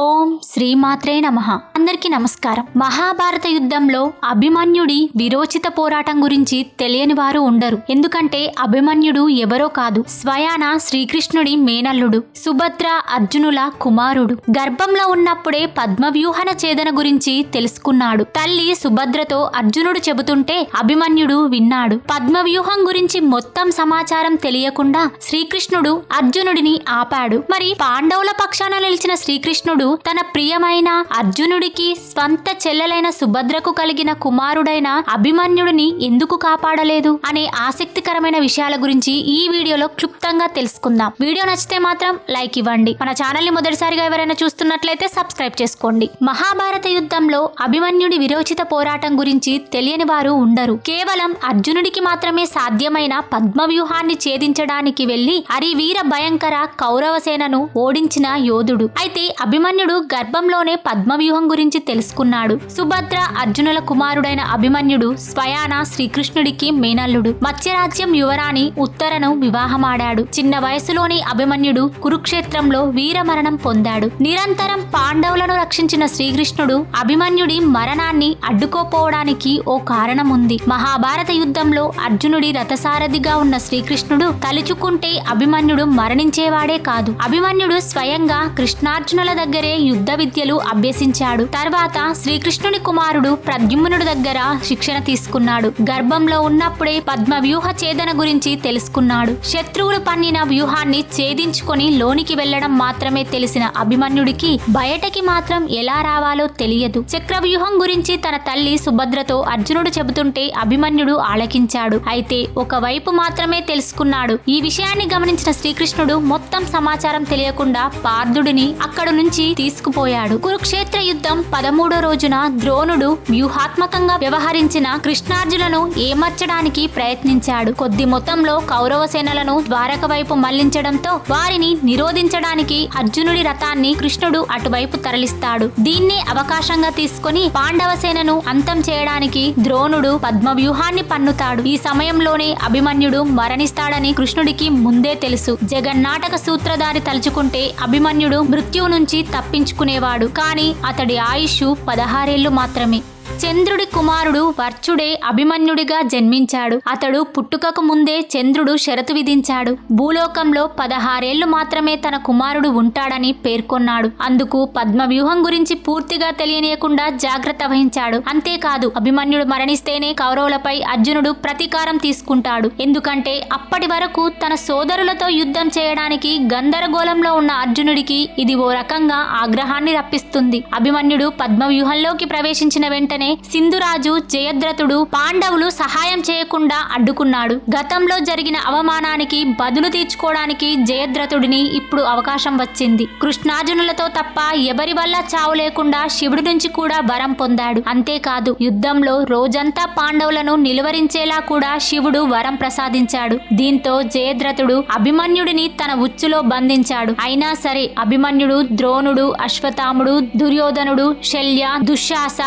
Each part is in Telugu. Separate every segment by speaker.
Speaker 1: ఓం శ్రీమాత్రే నమ. అందరికీ నమస్కారం. మహాభారత యుద్ధంలో అభిమన్యుడి విరోచిత పోరాటం గురించి తెలియని వారు ఉండరు. ఎందుకంటే అభిమన్యుడు ఎవరో కాదు. స్వయాన శ్రీకృష్ణుడి మేనల్లుడు సుభద్ర అర్జునుల కుమారుడు. గర్భంలో ఉన్నప్పుడే పద్మవ్యూహన ఛేదన గురించి తెలుసుకున్నాడు. తల్లి సుభద్రతో అర్జునుడు చెబుతుంటే అభిమన్యుడు విన్నాడు. పద్మవ్యూహం గురించి మొత్తం సమాచారం తెలియకుండా శ్రీకృష్ణుడు అర్జునుడిని ఆపాడు. మరి పాండవుల పక్షాన నిలిచిన శ్రీకృష్ణుడు తన ప్రియమైన అర్జునుడికి స్వంత చెల్లెలైన సుభద్రకు కలిగిన కుమారుడైన అభిమన్యుడిని ఎందుకు కాపాడలేదు అనే ఆసక్తికరమైన విషయాల గురించి ఈ వీడియోలో క్లుప్తంగా తెలుసుకుందాం. వీడియో నచ్చితే మాత్రం లైక్ ఇవ్వండి. మన ఛానల్ని మొదటిసారిగా ఎవరైనా చూస్తున్నట్లయితే సబ్స్క్రైబ్ చేసుకోండి. మహాభారత యుద్ధంలో అభిమన్యుడి విరోచిత పోరాటం గురించి తెలియని వారు ఉండరు. కేవలం అర్జునుడికి మాత్రమే సాధ్యమైన పద్మవ్యూహాన్ని ఛేదించడానికి వెళ్ళి అరివీర భయంకర కౌరవ సేనను ఓడించిన యోధుడు. అయితే అభిమన్యుడు గర్భంలోనే పద్మవ్యూహం గురించి తెలుసుకున్నాడు. సుభద్ర అర్జునుల కుమారుడైన అభిమన్యుడు స్వయాన శ్రీకృష్ణుడికి మేనల్లుడు. మత్స్యరాజ్యం యువరాణి ఉత్తరను వివాహమాడాడు. చిన్న వయసులోని అభిమన్యుడు కురుక్షేత్రంలో వీరమరణం పొందాడు. నిరంతరం పాండవులను రక్షించిన శ్రీకృష్ణుడు అభిమన్యుడి మరణాన్ని అడ్డుకోపోవడానికి ఓ కారణం ఉంది మహాభారత యుద్ధంలో అర్జునుడి రథసారథిగా ఉన్న శ్రీకృష్ణుడు తలుచుకుంటే అభిమన్యుడు మరణించేవాడే కాదు. అభిమన్యుడు స్వయంగా కృష్ణార్జునుల దగ్గర యుద్ధ విద్యలు అభ్యసించాడు. తర్వాత శ్రీకృష్ణుని కుమారుడు ప్రద్యుమ్నుడి దగ్గర శిక్షణ తీసుకున్నాడు. గర్భంలో ఉన్నప్పుడే పద్మ వ్యూహ ఛేదన గురించి తెలుసుకున్నాడు. శత్రువులు పన్నిన వ్యూహాన్ని ఛేదించుకొని లోనికి వెళ్ళడం మాత్రమే తెలిసిన అభిమన్యుడికి బయటకి మాత్రం ఎలా రావాలో తెలియదు. చక్రవ్యూహం గురించి తన తల్లి సుభద్రతో అర్జునుడు చెబుతుంటే అభిమన్యుడు ఆలకించాడు. అయితే ఒకవైపు మాత్రమే తెలుసుకున్నాడు. ఈ విషయాన్ని గమనించిన శ్రీకృష్ణుడు మొత్తం సమాచారం తెలియకుండా పార్థుడిని అక్కడ నుంచి తీసుకుపోయాడు. కురుక్షేత్ర యుద్ధం పదమూడో రోజున ద్రోణుడు వ్యూహాత్మకంగా వ్యవహరించిన కృష్ణార్జునను ఏమర్చడానికి ప్రయత్నించాడు. కొద్ది మొత్తంలో కౌరవ సేనలను ద్వారక వైపు మళ్ళించడంతో వారిని నిరోధించడానికి అర్జునుడి రథాన్ని కృష్ణుడు అటువైపు తరలిస్తాడు. దీన్ని అవకాశంగా తీసుకొని పాండవ సేనను అంతం చేయడానికి ద్రోణుడు పద్మ వ్యూహాన్ని పన్నుతాడు. ఈ సమయంలోనే అభిమన్యుడు మరణిస్తాడని కృష్ణుడికి ముందే తెలుసు. జగన్నాటక సూత్రధారి తలుచుకుంటే అభిమన్యుడు మృత్యువు నుంచి తప్పించుకునేవాడు. కానీ అతడి ఆయుష్ పదహారేళ్ళు మాత్రమే. చంద్రుడి కుమారుడు వర్చుడే అభిమన్యుడిగా జన్మించాడు. అతడు పుట్టుకకు ముందే చంద్రుడు షరతు విధించాడు. భూలోకంలో పదహారేళ్ళు మాత్రమే తన కుమారుడు ఉంటాడని పేర్కొన్నాడు. అందుకు పద్మవ్యూహం గురించి పూర్తిగా తెలియనీయకుండా జాగ్రత్త వహించాడు. అంతేకాదు అభిమన్యుడు మరణిస్తేనే కౌరవులపై అర్జునుడు ప్రతీకారం తీసుకుంటాడు. ఎందుకంటే అప్పటి వరకు తన సోదరులతో యుద్ధం చేయడానికి గందరగోళంలో ఉన్న అర్జునుడికి ఇది ఓ రకంగా ఆగ్రహాన్ని రప్పిస్తుంది. అభిమన్యుడు పద్మవ్యూహంలోకి ప్రవేశించిన వెంటనే సింధురాజు జయద్రథుడు పాండవులు సహాయం చేయకుండా అడ్డుకున్నాడు. గతంలో జరిగిన అవమానానికి బదులు తీర్చుకోవడానికి జయద్రథుడిని ఇప్పుడు అవకాశం వచ్చింది. కృష్ణార్జునులతో తప్ప ఎవరి వల్ల చావు లేకుండా శివుడి నుంచి కూడా వరం పొందాడు. అంతేకాదు యుద్ధంలో రోజంతా పాండవులను నిలువరించేలా కూడా శివుడు వరం ప్రసాదించాడు. దీంతో జయద్రథుడు అభిమన్యుడిని తన ఉచ్చులో బంధించాడు. అయినా సరే అభిమన్యుడు ద్రోణుడు అశ్వతాముడు దుర్యోధనుడు శల్య దుశ్శాస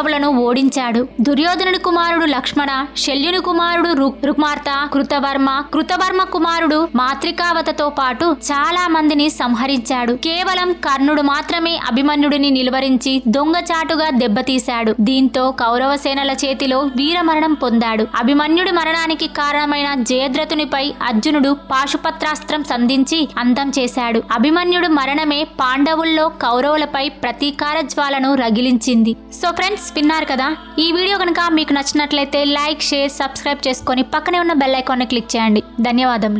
Speaker 1: కౌరవులను ఓడించాడు. దుర్యోధనుడి కుమారుడు లక్ష్మణ శల్యుని కుమారుడు రుక్మార్త కృతవర్మ కృతవర్మ కుమారుడు మాత్రికావతతో పాటు చాలా మందిని సంహరించాడు. కేవలం కర్ణుడు మాత్రమే అభిమన్యుడిని నిలువరించి దొంగచాటుగా దెబ్బతీశాడు. దీంతో కౌరవ సేనల చేతిలో వీరమరణం పొందాడు. అభిమన్యుడి మరణానికి కారణమైన జయద్రథునిపై అర్జునుడు పాశుపత్రాస్త్రం సంధించి అందం చేశాడు. అభిమన్యుడు మరణమే పాండవుల్లో కౌరవులపై ప్రతీకార జ్వాలను రగిలించింది. సో ఫ్రెండ్స్ విన్నారు కదా? ఈ వీడియో కనుక మీకు నచ్చినట్లయితే లైక్ షేర్ సబ్స్క్రైబ్ చేసుకొని పక్కనే ఉన్న బెల్ ఐకాన్ని క్లిక్ చేయండి. ధన్యవాదములు.